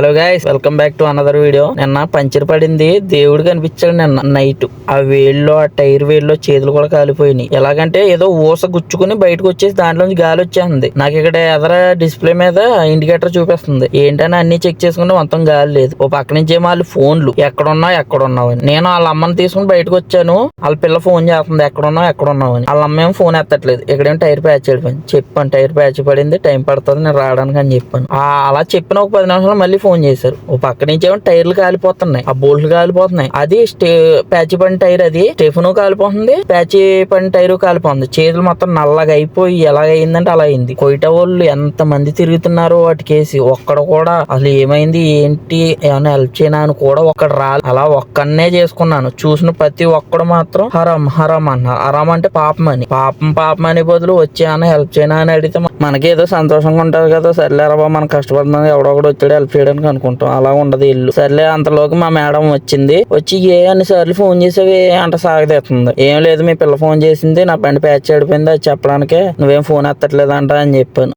Hello guys welcome back to another video నిన్న puncture పడింది దేవుడు కనిపించాడు నిన్న నైట్ ఆ వేళ్ళు ఆ టైర్ వేళ్ళు చేతులు కూడా కాలిపోయినాయి. ఎలాగంటే ఏదో ఊస గుచ్చుకుని బయటకు వచ్చేసి దాంట్లోంచి గాలి వచ్చేస్తుంది. నాకు ఇక్కడ ఎదర డిస్ప్లే మీద ఇండికేటర్ చూపిస్తుంది. ఏంటని అన్ని చెక్ చేసుకుంటే మొత్తం గాలి లేదు. ఓ పక్క నుంచి ఏమో వాళ్ళు ఫోన్లు. ఎక్కడున్నావు ఎక్కడున్నావు అని. నేను వాళ్ళ అమ్మని తీసుకుని బయటకు వచ్చాను. వాళ్ళ పిల్ల ఫోన్ చేస్తుంది ఎక్కడున్నావు ఎక్కడున్నావు అని. వాళ్ళ అమ్మ ఏమో ఫోన్ ఎత్తట్లేదు. ఇక్కడేమో టైర్ ప్యాచ్ అయిపోయింది చెప్పాను టైర్ ప్యాచ్ పడింది టైం పడుతుంది నేను రావడానికి అని చెప్పాను. అలా చెప్పిన ఒక పది నిమిషాలు మళ్ళీ ఫోన్ ఫోన్ చేశారు. ఓ పక్క నుంచి ఏమో టైర్లు కాలిపోతున్నాయి. ఆ బోల్ట్లు కాలిపోతున్నాయి. అది స్టే ప్యాచ్ పని టైర్ అది. స్టెఫను కాలిపోతుంది. ప్యాచ్ పని టైరు కాలిపోతుంది. చేతులు మొత్తం నల్లగా అయిపోయి ఎలాగైందంటే అలా అయింది. కొయిట వాళ్ళు ఎంత మంది తిరుగుతున్నారో వాటికేసి ఒక్కడ కూడా అసలు ఏమైంది ఏంటి ఏమైనా హెల్ప్ చేయనా అని కూడా ఒక్కడ రాలి. అలా ఒక్కనే చేసుకున్నాను. చూసిన ప్రతి ఒక్కడు మాత్రం హరం హరం అన్నారు. హరం అంటే పాపం అని. పాపం పాపం అని బదులు వచ్చాను హెల్ప్ చేయనా అని అడిగితే మనకి ఏదో సంతోషంగా ఉంటుంది కదా. సర్లే రా బాబు మనం కష్టపడుతున్నాం. ఎవడో ఒకడు వచ్చాడు హెల్ప్ చేయడానికి. అనుకుంటాం. అలా ఉండదు ఇల్లు. సర్లే అంతలోకి మా మేడం వచ్చింది. వచ్చి ఏ అన్ని సార్లు ఫోన్ చేసేవి అంట సాగదీస్తుంది ఏం లేదు మీ పిల్ల ఫోన్ చేసింది నా బండి ప్యాచ్ చెడిపోయింది అది చెప్పడానికే నువ్వేం ఫోన్ ఎత్తట్లేదంట అని చెప్పాను.